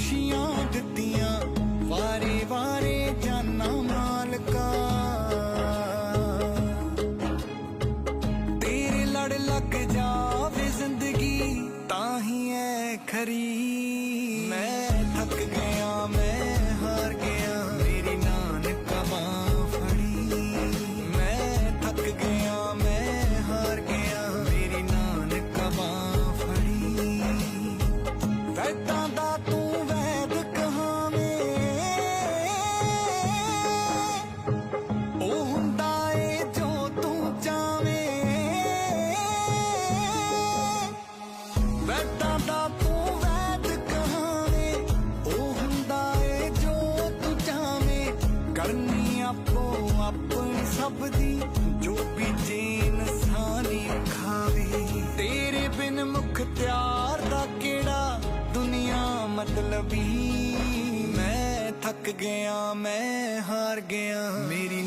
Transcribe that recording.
ਖੁਸ਼ੀਆਂ ਦਿੱਤੀਆਂ। ਵਾਰੇ ਵਾਰੇ ਜਾਨਾ ਲੜ ਲੱਗ ਜਾਵੇ ਤਾਂ ਹੀ ਐ ਖਰੀ। ਮੈਂ ਥੱਕ ਗਿਆ, ਮੈਂ ਹਾਰ ਗਿਆ, ਮੇਰੀ ਨਾਨਕਾ ਮਾਂ ਫੜੀ ਮੈਂ ਥੱਕ ਗਿਆ, ਮੈਂ ਹਾਰ ਗਿਆ, ਮੇਰੀ ਨਾਨਕਾ ਮਾਂ ਫੜੀ ਵੈਦਾਂ ਦਾ ਕਰਨੀ ਆਪੋ ਆਪਣੀ ਸਭ ਦੀ, ਜੋ ਵੀ ਜੇਨ ਇਨਸਾਨੀ ਖਾਵੇ ਤੇਰੇ ਬਿਨ ਮੁਖ ਤਿਆਰ ਦਾ ਕਿਹੜਾ ਦੁਨੀਆ ਮਤਲਬੀ? ਮੈਂ ਥੱਕ ਗਿਆ, ਮੈਂ ਹਾਰ ਗਿਆ। ਮੇਰੀ